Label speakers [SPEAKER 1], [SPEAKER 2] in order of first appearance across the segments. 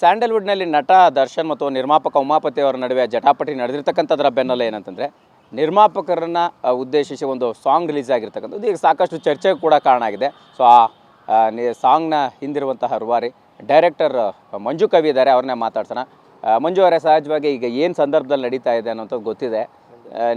[SPEAKER 1] ಸ್ಯಾಂಡಲ್ವುಡ್ನಲ್ಲಿ ನಟ, ದರ್ಶನ್ ಮತ್ತು ನಿರ್ಮಾಪಕ ಉಮಾಪತಿ ಅವರ ನಡುವೆ ಜಟಾಪಟಿ ನಡೆದಿರ್ತಕ್ಕಂಥದ್ರ ಬೆನ್ನಲ್ಲ ಏನಂತಂದರೆ, ನಿರ್ಮಾಪಕರನ್ನು ಉದ್ದೇಶಿಸಿ ಒಂದು ಸಾಂಗ್ ರಿಲೀಸ್ ಆಗಿರ್ತಕ್ಕಂಥದ್ದು. ಈಗ ಸಾಕಷ್ಟು ಚರ್ಚೆಗೆ ಕೂಡ ಕಾರಣ ಆಗಿದೆ. ಸೊ, ಆ ಸಾಂಗ್ನ ಹಿಂದಿರುವಂತಹ ರೂವಾರಿ ಡೈರೆಕ್ಟರ್ ಮಂಜು ಕವಿ ಇದ್ದಾರೆ. ಅವ್ರನ್ನೇ ಮಾತಾಡ್ಸೋಣ. ಮಂಜು ಅವರೇ ಸಹಜವಾಗಿ ಈಗ ಏನು ಸಂದರ್ಭದಲ್ಲಿ ನಡೀತಾ ಇದೆ ಅನ್ನೋಂಥದ್ದು ಗೊತ್ತಿದೆ.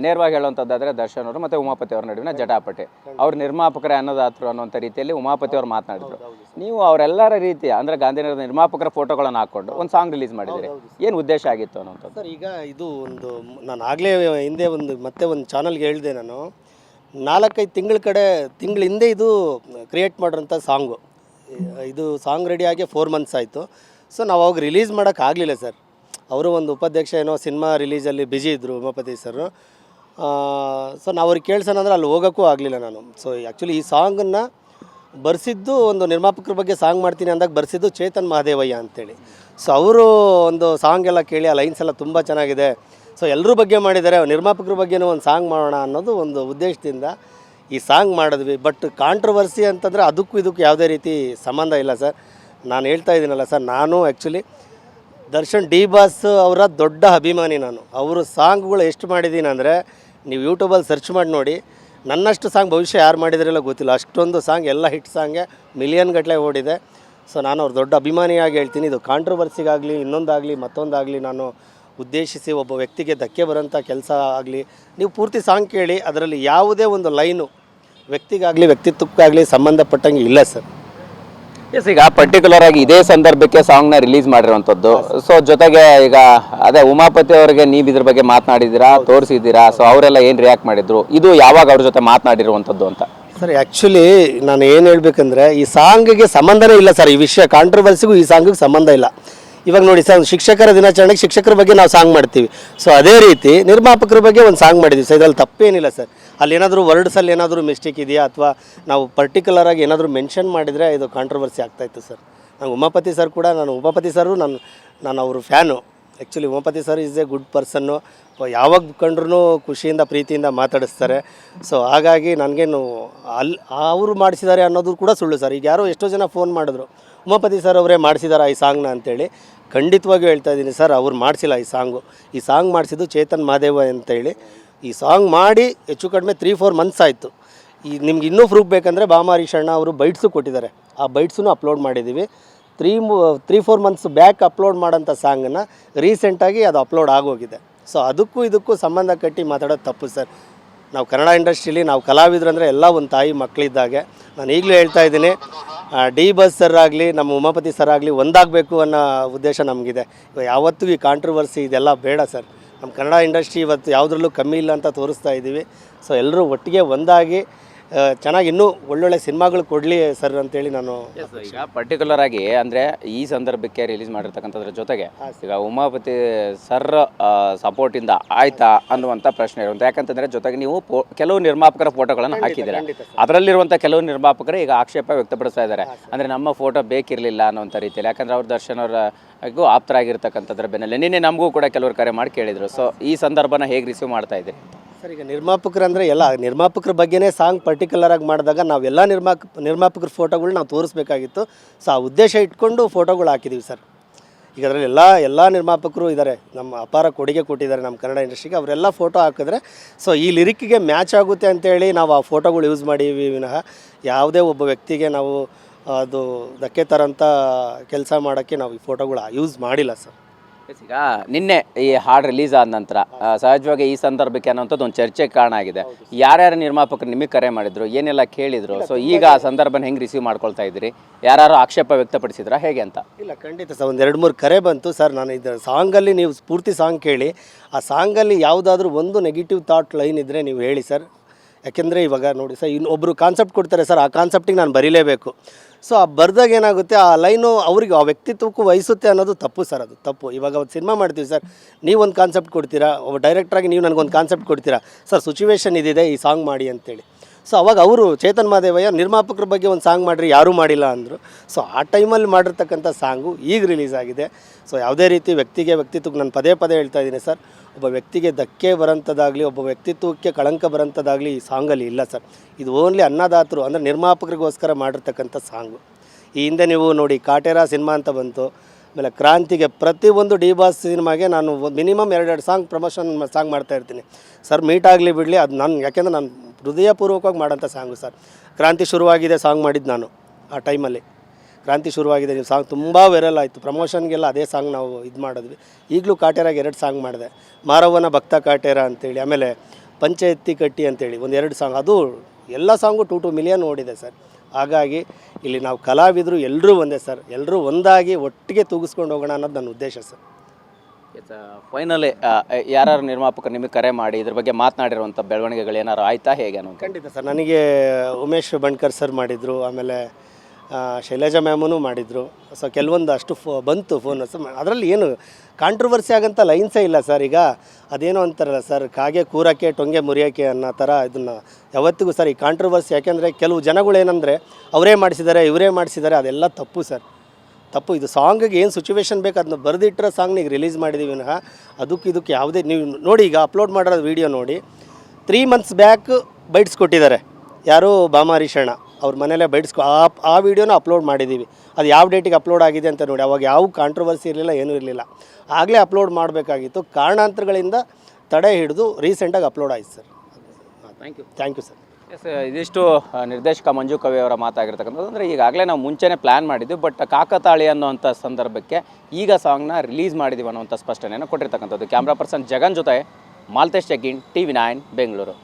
[SPEAKER 1] ನೇರವಾಗಿ ಹೇಳುವಂಥದ್ದಾದರೆ ದರ್ಶನ್ ಅವರು ಮತ್ತು ಉಮಾಪತಿ ಅವ್ರ ನಡುವಿನ ಜಟಾಪಟೆ. ಅವ್ರ ನಿರ್ಮಾಪಕರೇ ಅನ್ನೋದಾತರು ಅನ್ನೋಂಥ ರೀತಿಯಲ್ಲಿ ಉಮಾಪತಿ ಅವರು ಮಾತನಾಡಿದರು. ನೀವು ಅವರೆಲ್ಲರ ರೀತಿಯ ಅಂದರೆ ಗಾಂಧಿನಗರದ ನಿರ್ಮಾಪಕರ ಫೋಟೋಗಳನ್ನು ಹಾಕ್ಕೊಂಡು ಒಂದು ಸಾಂಗ್ ರಿಲೀಸ್ ಮಾಡಿದ್ದೀರಿ ಏನು ಉದ್ದೇಶ ಆಗಿತ್ತು ಅನ್ನೋಂಥದ್ದು
[SPEAKER 2] ಸರ್ ಈಗ ಇದು ಒಂದು ನಾನು ಆಗಲೇ ಹಿಂದೆ ಒಂದು ಮತ್ತೆ ಒಂದು ಚಾನಲ್ಗೆ ಹೇಳಿದೆ ನಾನು. ನಾಲ್ಕೈದು ತಿಂಗಳ ಕಡೆ ತಿಂಗಳ ಹಿಂದೆ ಇದು ಕ್ರಿಯೇಟ್ ಮಾಡಿರೋಂಥ ಸಾಂಗು ಇದು ಸಾಂಗ್ ರೆಡಿಯಾಗಿ ಫೋರ್ ಮಂತ್ಸ್ ಆಯಿತು. ಸೊ ನಾವು ಅವಾಗ ರಿಲೀಸ್ ಮಾಡೋಕ್ಕಾಗಲಿಲ್ಲ ಸರ್. ಅವರು ಒಂದು ಉಪಾಧ್ಯಕ್ಷ ಏನೋ ಸಿನಿಮಾ ರಿಲೀಸಲ್ಲಿ ಬ್ಯುಸಿ ಇದ್ದರು ಉಮಾಪತಿ ಸರ್ ಸೊ ನಾವು ಅವ್ರಿಗೆ ಕೇಳ್ಸೋಣ ಅಂದರೆ ಅಲ್ಲಿ ಹೋಗೋಕ್ಕೂ ಆಗಲಿಲ್ಲ ನಾನು. ಸೊ ಆ್ಯಕ್ಚುಲಿ ಈ ಸಾಂಗನ್ನು ಬರ್ಸಿದ್ದು ಒಂದು ನಿರ್ಮಾಪಕರ ಬಗ್ಗೆ ಸಾಂಗ್ ಮಾಡ್ತೀನಿ ಅಂದಾಗ ಬರ್ಸಿದ್ದು ಚೇತನ್ ಮಹಾದೇವಯ್ಯ ಅಂತೇಳಿ. ಸೊ ಅವರು ಒಂದು ಸಾಂಗ್ ಎಲ್ಲ ಕೇಳಿ ಆ ಲೈನ್ಸ್ ಎಲ್ಲ ತುಂಬ ಚೆನ್ನಾಗಿದೆ. ಸೊ ಎಲ್ಲರ ಬಗ್ಗೆ ಮಾಡಿದ್ದಾರೆ, ನಿರ್ಮಾಪಕರ ಬಗ್ಗೆನೂ ಒಂದು ಸಾಂಗ್ ಮಾಡೋಣ ಅನ್ನೋದು ಒಂದು ಉದ್ದೇಶದಿಂದ ಈ ಸಾಂಗ್ ಮಾಡಿದ್ವಿ. ಬಟ್ ಕಾಂಟ್ರವರ್ಸಿ ಅಂತಂದರೆ ಅದಕ್ಕೂ ಇದಕ್ಕೂ ಯಾವುದೇ ರೀತಿ ಸಂಬಂಧ ಇಲ್ಲ ಸರ್ ನಾನು ಹೇಳ್ತಾ ಇದ್ದೀನಲ್ಲ ಸರ್ ನಾನು ಆ್ಯಕ್ಚುಲಿ ದರ್ಶನ್, ಡಿ ಬಾಸ್ ಅವರ ದೊಡ್ಡ ಅಭಿಮಾನಿ ನಾನು. ಅವರು ಸಾಂಗ್ಗಳು ಎಷ್ಟು ಮಾಡಿದ್ದೀನಿ ಅಂದರೆ, ನೀವು ಯೂಟ್ಯೂಬಲ್ಲಿ ಸರ್ಚ್ ಮಾಡಿ ನೋಡಿ, ನನ್ನಷ್ಟು ಸಾಂಗ್ ಭವಿಷ್ಯ ಯಾರು ಮಾಡಿದ್ರೆಲ್ಲ ಗೊತ್ತಿಲ್ಲ. ಅಷ್ಟೊಂದು ಸಾಂಗ್, ಎಲ್ಲ ಹಿಟ್ ಸಾಂಗೆ ಮಿಲಿಯನ್ ಗಟ್ಟಲೆ ಓಡಿದೆ. ಸೊ ನಾನು ಅವ್ರ ದೊಡ್ಡ ಅಭಿಮಾನಿಯಾಗಿ ಹೇಳ್ತೀನಿ, ಇದು ಕಾಂಟ್ರವರ್ಸಿಗಾಗಲಿ ಇನ್ನೊಂದಾಗಲಿ, ಮತ್ತೊಂದಾಗಲಿ ನಾನು ಉದ್ದೇಶಿಸಿ ಒಬ್ಬ ವ್ಯಕ್ತಿಗೆ ಧಕ್ಕೆ ಬರೋಂಥ ಕೆಲಸ ಆಗಲಿ, ನೀವು ಪೂರ್ತಿ ಸಾಂಗ್ ಕೇಳಿ, ಅದರಲ್ಲಿ ಯಾವುದೇ ಒಂದು ಲೈನು ವ್ಯಕ್ತಿಗಾಗಲಿ, ವ್ಯಕ್ತಿತ್ವಕ್ಕಾಗಲಿ ಸಂಬಂಧಪಟ್ಟಂಗೆ ಇಲ್ಲ ಸರ್.
[SPEAKER 1] ಎಸ್ ಈಗ ಪರ್ಟಿಕ್ಯುಲರ್ ಆಗಿ ಇದೇ ಸಂದರ್ಭಕ್ಕೆ ಸಾಂಗ್ನ ರಿಲೀಸ್ ಮಾಡಿರುವಂಥದ್ದು. ಸೊ ಜೊತೆಗೆ ಈಗ ಅದೇ ಉಮಾಪತಿ ಅವರಿಗೆ ನೀವು ಇದ್ರ ಬಗ್ಗೆ ಮಾತನಾಡಿದ್ದೀರಾ ತೋರಿಸಿದ್ದೀರಾ? ಸೊ ಅವರೆಲ್ಲ ಏನು ರಿಯಾಕ್ಟ್ ಮಾಡಿದ್ರು? ಇದು ಯಾವಾಗ ಅವ್ರ ಜೊತೆ ಮಾತನಾಡಿರುವಂಥದ್ದು ಅಂತ?
[SPEAKER 2] ಸರ್ ಆ್ಯಕ್ಚುಲಿ ನಾನು ಏನು ಹೇಳ್ಬೇಕಂದ್ರೆ ಈ ಸಾಂಗಿಗೆ ಸಂಬಂಧನೇ ಇಲ್ಲ ಸರ್ ಈ ವಿಷಯ ಕಾಂಟ್ರವರ್ಸಿಗೂ ಈ ಸಾಂಗಿಗೆ ಸಂಬಂಧ ಇಲ್ಲ. ಇವಾಗ ನೋಡಿ ಸರ್, ಶಿಕ್ಷಕರ ದಿನಾಚರಣೆಗೆ ಶಿಕ್ಷಕರ ಬಗ್ಗೆ ನಾವು ಸಾಂಗ್ ಮಾಡ್ತೀವಿ. ಸೊ ಅದೇ ರೀತಿ ನಿರ್ಮಾಪಕರ ಬಗ್ಗೆ ಒಂದು ಸಾಂಗ್ ಮಾಡಿದ್ವಿ ಸರ್, ಇದರಲ್ಲಿ ತಪ್ಪೇನಿಲ್ಲ ಸರ್. ಅಲ್ಲಿ ಏನಾದರೂ ವರ್ಡ್ಸಲ್ಲಿ ಏನಾದರೂ ಮಿಸ್ಟೇಕ್ ಇದೆಯಾ ಅಥವಾ ನಾವು ಪರ್ಟಿಕ್ಯುಲರಾಗಿ ಏನಾದರೂ ಮೆನ್ಷನ್ ಮಾಡಿದರೆ ಇದು ಕಾಂಟ್ರವರ್ಸಿ ಆಗ್ತಾಯಿತ್ತು ಸರ್. ನಾನು ಉಮಾಪತಿ ಸರ್ ಕೂಡ, ನಾನು ಉಮಾಪತಿ ಸರು, ನಾನು ನಾನು ಅವರು fan actually Umapati sir is a good person ಯಾವಾಗ ಕಂಡ್ರೂ ಖುಷಿಯಿಂದ, ಪ್ರೀತಿಯಿಂದ ಮಾತಾಡಿಸ್ತಾರೆ. ಸೊ ಹಾಗಾಗಿ ನನಗೇನು ಅಲ್ಲಿ ಅವರು ಮಾಡಿಸಿದ್ದಾರೆ ಅನ್ನೋದು ಕೂಡ ಸುಳ್ಳು ಸರ್. ಈಗ ಯಾರೋ ಎಷ್ಟೋ ಜನ ಫೋನ್ ಮಾಡಿದ್ರು. ಉಮಾಪತಿ ಸರ್ ಅವರೇ ಮಾಡಿಸಿದಾರ ಈ ಸಾಂಗ್ನ ಅಂತೇಳಿ. ಖಂಡಿತವಾಗಿಯೂ ಹೇಳ್ತಾ ಇದ್ದೀನಿ ಸರ್, ಅವ್ರು ಮಾಡಿಸಿಲ್ಲ ಈ ಸಾಂಗು. ಈ ಸಾಂಗ್ ಮಾಡಿಸಿದ್ದು ಚೇತನ್ ಮಹಾದೇವ ಅಂತೇಳಿ. ಈ ಸಾಂಗ್ ಮಾಡಿ ಹೆಚ್ಚು ಕಡಿಮೆ ತ್ರೀ ಫೋರ್ ಮಂತ್ಸ್ ಆಯಿತು. ಈ ನಿಮ್ಗೆ ಇನ್ನೂ ಪ್ರೂಫ್ ಬೇಕಂದರೆ ಬಾಮಾರಿ ಶರಣ ಅವರು ಬೈಟ್ಸು ಕೊಟ್ಟಿದ್ದಾರೆ. ಆ ಬೈಟ್ಸೂ ಅಪ್ಲೋಡ್ ಮಾಡಿದ್ದೀವಿ. Three three four months back upload ಮಾಡೋಂಥ ಸಾಂಗನ್ನು ರೀಸೆಂಟಾಗಿ ಅದು ಅಪ್ಲೋಡ್ ಆಗೋಗಿದೆ. ಸೊ ಅದಕ್ಕೂ ಇದಕ್ಕೂ ಸಂಬಂಧ ಕಟ್ಟಿ ಮಾತಾಡೋದು ತಪ್ಪು ಸರ್. ನಾವು ಕನ್ನಡ ಇಂಡಸ್ಟ್ರೀಲಿ ನಾವು ಕಲಾವಿದರು ಅಂದರೆ ಎಲ್ಲ ಒಂದು ತಾಯಿ ಮಕ್ಕಳಿದ್ದಾಗೆ ನಾನು ಈಗಲೂ ಹೇಳ್ತಾ ಇದ್ದೀನಿ ಡಿ ಬಸ್ ಸರ್ ಆಗಲಿ, ನಮ್ಮ ಉಮಾಪತಿ ಸರ್ ಆಗಲಿ ಒಂದಾಗಬೇಕು ಅನ್ನೋ ಉದ್ದೇಶ ನಮಗಿದೆ. ಯಾವತ್ತೂ ಈ ಕಾಂಟ್ರವರ್ಸಿ ಇದೆಲ್ಲ ಬೇಡ ಸರ್ ನಮ್ಮ ಕನ್ನಡ ಇಂಡಸ್ಟ್ರಿ ಇವತ್ತು ಯಾವುದ್ರಲ್ಲೂ ಕಮ್ಮಿ ಇಲ್ಲ ಅಂತ ತೋರಿಸ್ತಾ ಇದ್ದೀವಿ ಸೊ ಎಲ್ಲರೂ ಒಟ್ಟಿಗೆ ಒಂದಾಗಿ ಚೆನ್ನಾಗಿ ಇನ್ನೂ ಒಳ್ಳೊಳ್ಳೆ ಸಿನಿಮಾಗಳು ಕೊಡಲಿ ಸರ್ ಅಂತೇಳಿ ನಾನು
[SPEAKER 1] ಈಗ ಪರ್ಟಿಕ್ಯುಲರ್ ಆಗಿ ಅಂದರೆ ಈ ಸಂದರ್ಭಕ್ಕೆ ರಿಲೀಸ್ ಮಾಡಿರ್ತಕ್ಕಂಥದ್ರ ಜೊತೆಗೆ ಈಗ ಉಮಾಪತಿ ಸರ್ ಸಪೋರ್ಟಿಂದ ಆಯ್ತಾ ಅನ್ನುವಂಥ ಪ್ರಶ್ನೆ ಇರುವಂಥ ಯಾಕಂತಂದರೆ ಜೊತೆಗೆ ನೀವು ಪೋ- ಕೆಲವು ನಿರ್ಮಾಪಕರ ಫೋಟೋಗಳನ್ನು ಹಾಕಿದ್ದೀರಾ? ಅದರಲ್ಲಿರುವಂಥ ಕೆಲವು ನಿರ್ಮಾಪಕರು ಈಗ ಆಕ್ಷೇಪ ವ್ಯಕ್ತಪಡಿಸ್ತಾ ಇದ್ದಾರೆ. ಅಂದರೆ ನಮ್ಮ ಫೋಟೋ ಬೇಕಿರಲಿಲ್ಲ ಅನ್ನುವಂಥ ರೀತಿಯಲ್ಲಿ. ಯಾಕಂದ್ರೆ ಅವ್ರ ದರ್ಶನ್ ಅವರಿಗೂ ಆಪ್ತರಾಗಿರ್ತಕ್ಕಂಥದ್ರ ಬೆನ್ನಲ್ಲೇ. ನಿನ್ನೆ ನಮಗೂ ಕೂಡ ಕೆಲವರು ಕರೆ ಮಾಡಿ ಕೇಳಿದರು. ಸೊ ಈ ಸಂದರ್ಭನ ಹೇಗೆ ರಿಸೀವ್ ಮಾಡ್ತಾ ಇದ್ದೀರಿ
[SPEAKER 2] ಸರ್, ಈಗ ನಿರ್ಮಾಪಕರು ಅಂದರೆ ಎಲ್ಲ, ನಿರ್ಮಾಪಕರ ಬಗ್ಗೆನೇ ಸಾಂಗ್ ಪರ್ಟಿಕ್ಯುಲರ್ ಆಗಿ ಮಾಡಿದಾಗ ನಾವೆಲ್ಲ ನಿರ್ಮಾಪ ನಿರ್ಮಾಪಕರ ಫೋಟೋಗಳು ನಾವು ತೋರಿಸ್ಬೇಕಾಗಿತ್ತು. ಸೊ ಆ ಉದ್ದೇಶ ಇಟ್ಕೊಂಡು ಫೋಟೋಗಳು ಹಾಕಿದ್ದೀವಿ ಸರ್. ಈಗ ಅದರಲ್ಲಿ ಎಲ್ಲ ಎಲ್ಲ ನಿರ್ಮಾಪಕರು ಇದ್ದಾರೆ ನಮ್ಮ ಅಪಾರ ಕೊಡುಗೆ ಕೊಟ್ಟಿದ್ದಾರೆ ನಮ್ಮ ಕನ್ನಡ ಇಂಡಸ್ಟ್ರಿಗೆ ಅವರೆಲ್ಲ ಫೋಟೋ ಹಾಕಿದ್ರೆ ಸೊ ಈ ಲಿರಿಕ್ಗೆ ಮ್ಯಾಚ್ ಆಗುತ್ತೆ ಅಂತೇಳಿ ನಾವು ಆ ಫೋಟೋಗಳು ಯೂಸ್ ಮಾಡೀವಿ ವಿನಃ ಯಾವುದೇ ಒಬ್ಬ ವ್ಯಕ್ತಿಗೆ ನಾವು ಅದು ಧಕ್ಕೆ ತರೋಂಥ ಕೆಲಸ ಮಾಡೋಕ್ಕೆ ನಾವು ಈ ಫೋಟೋಗಳು ಯೂಸ್ ಮಾಡಿಲ್ಲ ಸರ್.
[SPEAKER 1] ಈಗ ನಿನ್ನೆ ಈ ಹಾಡು ರಿಲೀಸ್ ಆದ ನಂತರ ಸಹಜವಾಗಿ ಈ ಸಂದರ್ಭಕ್ಕೆ ಅನ್ನೋಂಥದ್ದು ಒಂದು ಚರ್ಚೆಗೆ ಕಾರಣ ಆಗಿದೆ. ಯಾರ್ಯಾರು ನಿರ್ಮಾಪಕರು ನಿಮಗೆ ಕರೆ ಮಾಡಿದ್ರು ಏನೆಲ್ಲ ಕೇಳಿದ್ರು? ಸೊ ಈಗ ಆ ಸಂದರ್ಭನ ಹೆಂಗೆ ರಿಸೀವ್ ಮಾಡ್ಕೊಳ್ತಾ ಇದ್ದೀರಿ? ಯಾರು ಆಕ್ಷೇಪ ವ್ಯಕ್ತಪಡಿಸಿದ್ರ ಹೇಗೆ ಅಂತ?
[SPEAKER 2] ಇಲ್ಲ ಖಂಡಿತ ಸರ್ ಒಂದು ಎರಡು ಮೂರು ಕರೆ ಬಂತು. ಸರ್ ನಾನು ಇದು ಸಾಂಗಲ್ಲಿ ನೀವು ಪೂರ್ತಿ ಸಾಂಗ್ ಕೇಳಿ ಆ ಸಾಂಗಲ್ಲಿ ಯಾವುದಾದ್ರೂ ಒಂದು ನೆಗೆಟಿವ್ ಥಾಟ್ ಲೈನ್ ಇದ್ದರೆ ನೀವು ಹೇಳಿ ಸರ್. ಯಾಕೆಂದರೆ ಇವಾಗ ನೋಡಿ ಸರ್ ಇನ್ನೊಬ್ಬರು ಕಾನ್ಸೆಪ್ಟ್ ಕೊಡ್ತಾರೆ ಸರ್, ಆ ಕಾನ್ಸೆಪ್ಟಿಗೆ ನಾನು ಬರೀಲೇಬೇಕು. ಸೊ ಆ ಬರೆದಾಗ ಏನಾಗುತ್ತೆ, ಆ ಲೈನು ಅವ್ರಿಗೆ, ಆ ವ್ಯಕ್ತಿತ್ವಕ್ಕೂ ವಹಿಸುತ್ತೆ ಅನ್ನೋದು ತಪ್ಪು ಸರ್ ಅದು, ತಪ್ಪು. ಇವಾಗ ಒಂದು ಸಿನಿಮಾ ಮಾಡ್ತೀವಿ ಸರ್ ನೀವೊಂದು ಕಾನ್ಸೆಪ್ಟ್ ಕೊಡ್ತೀರಾ, ಒಬ್ಬ ಡೈರೆಕ್ಟ್ರಾಗಿ ನೀವು ನನಗೊಂದು ಕಾನ್ಸೆಪ್ಟ್ ಕೊಡ್ತೀರಾ, ಸರ್ ಸಿಚುವೇಶನ್ ಇದಿದೆ, ಈ ಸಾಂಗ್ ಮಾಡಿ ಅಂತೇಳಿ. ಸೊ ಅವಾಗ ಅವರು ಚೇತನ್ ಮಾದೇವಯ್ಯ ನಿರ್ಮಾಪಕರ ಬಗ್ಗೆ ಒಂದು ಸಾಂಗ್ ಮಾಡಿರಿ, ಯಾರೂ ಮಾಡಿಲ್ಲ ಅಂದರು. ಸೊ ಆ ಟೈಮಲ್ಲಿ ಮಾಡಿರ್ತಕ್ಕಂಥ ಸಾಂಗು ಈಗ ರಿಲೀಸ್ ಆಗಿದೆ. ಸೊ ಯಾವುದೇ ರೀತಿ ವ್ಯಕ್ತಿಗೆ ವ್ಯಕ್ತಿತ್ವಕ್ಕೆ ನಾನು ಪದೇ ಪದೇ ಹೇಳ್ತಾ ಇದ್ದೀನಿ ಸರ್. ಒಬ್ಬ ವ್ಯಕ್ತಿಗೆ ಧಕ್ಕೆ ಬರೋಂಥದ್ದಾಗಲಿ ಒಬ್ಬ ವ್ಯಕ್ತಿತ್ವಕ್ಕೆ ಕಳಂಕ ಬರೋಂಥದ್ದಾಗಲಿ ಈ ಸಾಂಗಲ್ಲಿ ಇಲ್ಲ ಸರ್. ಇದು ಓನ್ಲಿ ಅನ್ನದಾತರು ಅಂದರೆ ನಿರ್ಮಾಪಕರಿಗೋಸ್ಕರ ಮಾಡಿರ್ತಕ್ಕಂಥ ಸಾಂಗು. ಈ ಹಿಂದೆ ನೀವು ನೋಡಿ ಕಾಟೇರ ಸಿನಿಮಾ ಅಂತ ಬಂತು. ಆಮೇಲೆ ಕ್ರಾಂತಿಗೆ ಪ್ರತಿಯೊಂದು ಡಿ ಬಾಸ್ ಸಿನಿಮಾಗೆ ನಾನು ಮಿನಿಮಮ್ ಎರಡೆರಡು ಸಾಂಗ್ ಪ್ರಮೋಷನ್ ಸಾಂಗ್ ಮಾಡ್ತಾ ಇರ್ತೀನಿ. ಸರ್, ಮೀಟ್ ಆಗಲಿ ಬಿಡಲಿ, ಅದು ನಾನು, ಯಾಕೆಂದ್ರೆ ನಾನು ಹೃದಯಪೂರ್ವಕವಾಗಿ ಮಾಡೋಂಥ ಸಾಂಗು ಸರ್. ಕ್ರಾಂತಿ ಶುರುವಾಗಿದೆ ಸಾಂಗ್ ಮಾಡಿದ್ದು ನಾನು ಆ ಟೈಮಲ್ಲಿ ಕ್ರಾಂತಿ ಶುರುವಾಗಿದೆ. ನೀವು ಸಾಂಗ್ ತುಂಬ ವೈರಲ್ ಆಯಿತು. ಪ್ರಮೋಷನ್ಗೆಲ್ಲ ಅದೇ ಸಾಂಗ್ ನಾವು ಇದು ಮಾಡಿದ್ವಿ. ಈಗಲೂ ಕಾಟೇರಾಗ ಎರಡು ಸಾಂಗ್ ಮಾಡಿದೆ. ಮಾರವ್ವನ ಭಕ್ತ ಕಾಟೇರ ಅಂತೇಳಿ ಆಮೇಲೆ ಪಂಚಾಯತಿ ಕಟ್ಟಿ ಅಂತೇಳಿ ಒಂದು ಎರಡು ಸಾಂಗ್. ಅದು ಎಲ್ಲ ಸಾಂಗು ಟು ಟು ಮಿಲಿಯನ್ ಓಡಿದೆ ಸರ್. ಹಾಗಾಗಿ ಇಲ್ಲಿ ನಾವು ಕಲಾವಿದರು ಎಲ್ಲರೂ ಒಂದೇ ಸರ್. ಎಲ್ಲರೂ ಒಂದಾಗಿ ಒಟ್ಟಿಗೆ ತೂಗಿಸ್ಕೊಂಡು ಹೋಗೋಣ ಅನ್ನೋದು ನನ್ನ ಉದ್ದೇಶ ಸರ್.
[SPEAKER 1] ಫೈನಲಿ ಯಾರು ನಿರ್ಮಾಪಕರು ನಿಮಗೆ ಕರೆ ಮಾಡಿ ಇದ್ರ ಬಗ್ಗೆ ಮಾತನಾಡಿರುವಂಥ ಬೆಳವಣಿಗೆಗಳು ಏನಾರು ಆಯ್ತಾ ಹೇಗೆ
[SPEAKER 2] ಖಂಡಿತ ಸರ್. ನನಗೆ ಉಮೇಶ್ ಬಣ್ಕರ್ ಸರ್ ಮಾಡಿದರು. ಆಮೇಲೆ ಶೈಲಜಾ ಮ್ಯಾಮೂ ಮಾಡಿದರು. ಸೊ ಕೆಲವೊಂದು ಅಷ್ಟು ಫೋ, ಬಂತು ಫೋನ್ ಅದರಲ್ಲಿ ಏನು ಕಾಂಟ್ರವರ್ಸಿ ಆಗಂತ ಲೈನ್ಸೇ ಇಲ್ಲ ಸರ್ ಈಗ ಅದೇನೋ ಅಂತಾರಲ್ಲ ಸರ್ ಕಾಗೆ ಕೂರಕ್ಕೆ, ಟೊಂಗೆ ಮುರಿಯೋಕ್ಕೆ ಅನ್ನೋ ಥರ ಇದನ್ನು ಯಾವತ್ತಿಗೂ ಸರ್ ಈ ಕಾಂಟ್ರವರ್ಸಿ ಯಾಕೆಂದರೆ ಕೆಲವು ಜನಗಳು ಏನಂದರೆ ಅವರೇ ಮಾಡಿಸಿದ್ದಾರೆ ಇವರೇ ಮಾಡಿಸಿದ್ದಾರೆ ಅದೆಲ್ಲ ತಪ್ಪು ಸರ್ ತಪ್ಪು. ಇದು ಸಾಂಗಿಗೆ ಏನು ಸಿಚುವೇಶನ್ ಬೇಕು ಅದನ್ನ ಬರೆದಿಟ್ಟರೆ ಸಾಂಗ್ ಈಗ ರಿಲೀಸ್ ಮಾಡಿದ್ದೀವಿ ವಿನಃ ಅದಕ್ಕೆ ಇದಕ್ಕೆ ಯಾವುದೇ, ನೀವು ನೋಡಿ ಈಗ ಅಪ್ಲೋಡ್ ಮಾಡಿರೋ ವೀಡಿಯೋ ನೋಡಿ. ತ್ರೀ ಮಂತ್ಸ್ ಬ್ಯಾಕ್ ಬೈಟ್ಸ್ ಕೊಟ್ಟಿದ್ದಾರೆ. ಯಾರು ಬಾಮಾರಿಷಣ ಅವ್ರ ಮನೆಯಲ್ಲೇ ಬೈಡ್ಸ್ಕೊ ಆ ಆ ವಿಡಿಯೋನ ಅಪ್ಲೋಡ್ ಮಾಡಿದ್ದೀವಿ. ಅದು ಯಾವ ಡೇಟಿಗೆ ಅಪ್ಲೋಡ್ ಆಗಿದೆ ಅಂತ ನೋಡಿ. ಅವಾಗ ಯಾವ ಕಾಂಟ್ರವರ್ಸಿ ಇರಲಿಲ್ಲ ಏನೂ ಇರಲಿಲ್ಲ. ಆಗಲೇ ಅಪ್ಲೋಡ್ ಮಾಡಬೇಕಾಗಿತ್ತು. ಕಾರಣಾಂತರಗಳಿಂದ ತಡೆ ಹಿಡಿದು ರೀಸೆಂಟಾಗಿ ಅಪ್ಲೋಡ್ ಆಯ್ತು sir.
[SPEAKER 1] Thank you
[SPEAKER 2] thank you sir
[SPEAKER 1] yes ಇದಿಷ್ಟು ನಿರ್ದೇಶಕ ಮಂಜು ಕವಿ ಅವರ ಮಾತಾಗಿರ್ತಕ್ಕಂಥದ್ದು. ಅಂದರೆ ಈಗಾಗಲೇ ನಾವು ಮುಂಚೆನೇ ಪ್ಲ್ಯಾನ್ ಮಾಡಿದ್ವಿ ಬಟ್ ಕಾಕತಾಳಿ ಅನ್ನೋವಂಥ ಸಂದರ್ಭಕ್ಕೆ ಈಗ ಸಾಂಗ್ನ ರಿಲೀಸ್ ಮಾಡಿದ್ದೀವಿ ಅನ್ನೋಂಥ ಸ್ಪಷ್ಟನೆಯನ್ನು ಕೊಟ್ಟಿರ್ತಕ್ಕಂಥದ್ದು. ಕ್ಯಾಮ್ರಾ ಪರ್ಸನ್ ಜಗನ್ ಜೊತೆ Maltesh Jaggin T V nine Bengaluru